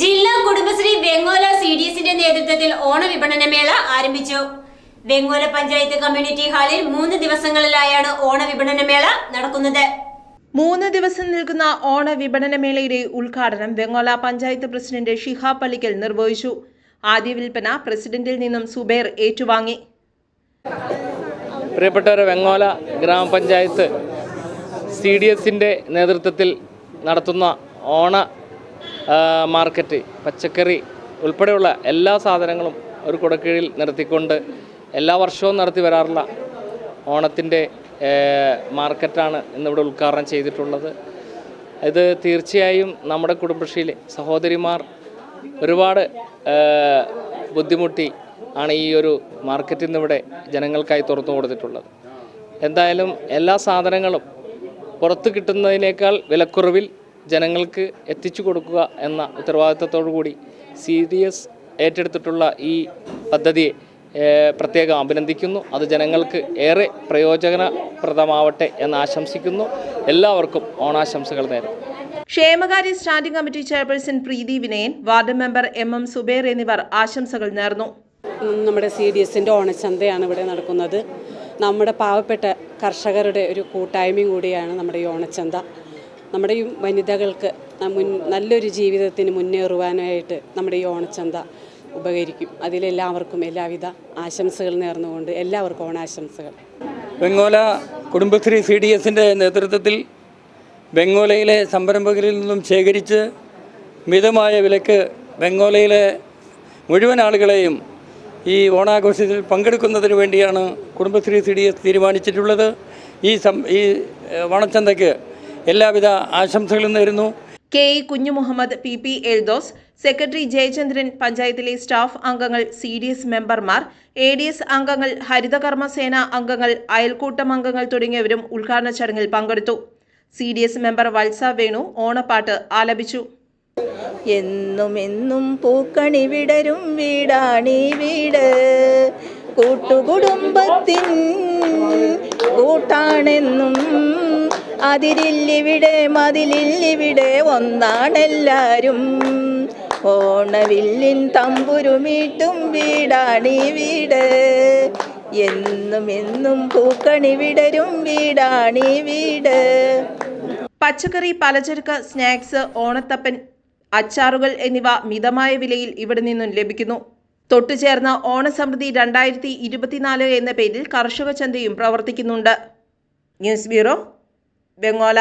ജില്ലാ Kudumbashree Vengola C D എസിന്റെ നേതൃത്വത്തിൽ ഓണ വിപണന മേള ആരംഭിച്ചു. വെങ്ങോല പഞ്ചായത്ത് കമ്മ്യൂണിറ്റി ഹാളിൽ മൂന്ന് ദിവസങ്ങളിലായാണ് ഓണ വിപണന മേള നടക്കുന്നത്. മൂന്ന് ദിവസം നിൽക്കുന്ന ഓണ വിപണന മേളയുടെ ഉദ്ഘാടനം വെങ്ങോല പഞ്ചായത്ത് പ്രസിഡന്റ് ഷിഹാബ് പള്ളിക്കൽ നിർവഹിച്ചു. ആദ്യ വിൽപ്പന പ്രസിഡന്റിൽ നിന്നും സുബേർ ഏറ്റുവാങ്ങി. പ്രിയപ്പെട്ടവർ വെങ്ങോല ഗ്രാമപഞ്ചായത്ത് സി ഡി എസിന്റെ നേതൃത്വത്തിൽ നടത്തുന്ന ഓണ മാർക്കറ്റ് പച്ചക്കറി ഉൾപ്പെടെയുള്ള എല്ലാ സാധനങ്ങളും ഒരു കുടക്കീഴിൽ നിർത്തിക്കൊണ്ട് എല്ലാ വർഷവും നടത്തി വരാറുള്ള ഓണത്തിന്റെ മാർക്കറ്റാണ് ഇന്നിവിടെ ഉദ്ഘാടനം ചെയ്തിട്ടുള്ളത്. ഇത് തീർച്ചയായും നമ്മുടെ കുടുംബശ്രീയിലെ സഹോദരിമാർ ഒരുപാട് ബുദ്ധിമുട്ടി ആണ് ഈ ഒരു മാർക്കറ്റ് ഇന്നിവിടെ ജനങ്ങൾക്കായി തുറന്നു കൊടുത്തിട്ടുള്ളത്. എന്തായാലും എല്ലാ സാധനങ്ങളും പുറത്ത് കിട്ടുന്നതിനേക്കാൾ വിലക്കുറവിൽ ജനങ്ങൾക്ക് എത്തിച്ചു കൊടുക്കുക എന്ന ഉത്തരവാദിത്തത്തോടു കൂടി സി ഡി എസ് ഏറ്റെടുത്തിട്ടുള്ള ഈ പദ്ധതിയെ പ്രത്യേകം അഭിനന്ദിക്കുന്നു. അത് ജനങ്ങൾക്ക് ഏറെ പ്രയോജനപ്രദമാവട്ടെ എന്ന് ആശംസിക്കുന്നു. എല്ലാവർക്കും ഓണാശംസകൾ നേരും ക്ഷേമകാര്യ standing committee chairperson Preethi Vinayan ward member M M Zubair എന്നിവർ ആശംസകൾ നേർന്നു. നമ്മുടെ സി ഡി എസിന്റെ ഓണച്ചന്തയാണ് ഇവിടെ നടക്കുന്നത്. നമ്മുടെ പാവപ്പെട്ട കർഷകരുടെ ഒരു കൂട്ടായ്മയും കൂടിയാണ് നമ്മുടെ ഈ ഓണച്ചന്ത. നമ്മുടെ ഈ വനിതകൾക്ക് നല്ലൊരു ജീവിതത്തിന് മുന്നേറുവാനായിട്ട് നമ്മുടെ ഈ ഓണച്ചന്ത ഉപകരിക്കും. അതിലെല്ലാവർക്കും എല്ലാവിധ ആശംസകൾ നേർന്നുകൊണ്ട് എല്ലാവർക്കും ഓണാശംസകൾ. ബംഗോല കുടുംബശ്രീ സി ഡി എസിന്റെ നേതൃത്വത്തിൽ ബംഗോലയിലെ സംരംഭകരിൽ നിന്നും ശേഖരിച്ച് മിതമായ വിലക്ക് ബംഗോലയിലെ മുഴുവൻ ആളുകളെയും ഈ ഓണാഘോഷത്തിൽ പങ്കെടുക്കുന്നതിന് വേണ്ടിയാണ് കുടുംബശ്രീ സി ഡി എസ് തീരുമാനിച്ചിട്ടുള്ളത്. ഈ സം ഈ ഓണച്ചന്തയ്ക്ക് എല്ലാവിധ ആശംസകളും നേരുന്നു. K E Kunju Muhammad P P Eldhos secretary Jayachandran പഞ്ചായത്തിലെ സ്റ്റാഫ് അംഗങ്ങൾ സി ഡി എസ് മെമ്പർമാർ എ ഡി എസ് അംഗങ്ങൾ ഹരിതകർമ്മസേന അംഗങ്ങൾ അയൽക്കൂട്ടം അംഗങ്ങൾ തുടങ്ങിയവരും ഉദ്ഘാടന ചടങ്ങിൽ പങ്കെടുത്തു. C D S member Valsa Venu ഓണപ്പാട്ട് ആലപിച്ചു. എന്നും എന്നും പൂക്കണി വിടരും വീടാണീ വീട്. കൂട്ടുകുടുംബത്തിൻ കൂട്ടാണെന്നും അതിരില്ലിവിടെ മതിലില്ലിവിടെ ഒന്നാണെല്ലാരും. ഓണവില്ലിൻ തമ്പുരുമീട്ടും വീടാണീ വീട്. എന്നും എന്നും പൂക്കണി വിടരും വീടാണീ വീട്. പച്ചക്കറി പലചരക്ക് സ്നാക്സ് ഓണത്തപ്പൻ അച്ചാറുകൾ എന്നിവ മിതമായ വിലയിൽ ഇവിടെ നിന്നും ലഭിക്കുന്നു. തൊട്ടുചേർന്ന ഓണസമൃദ്ധി രണ്ടായിരത്തി ഇരുപത്തിനാല് എന്ന പേരിൽ കർഷക ചന്തയും പ്രവർത്തിക്കുന്നുണ്ട്. News bureau ബംഗോല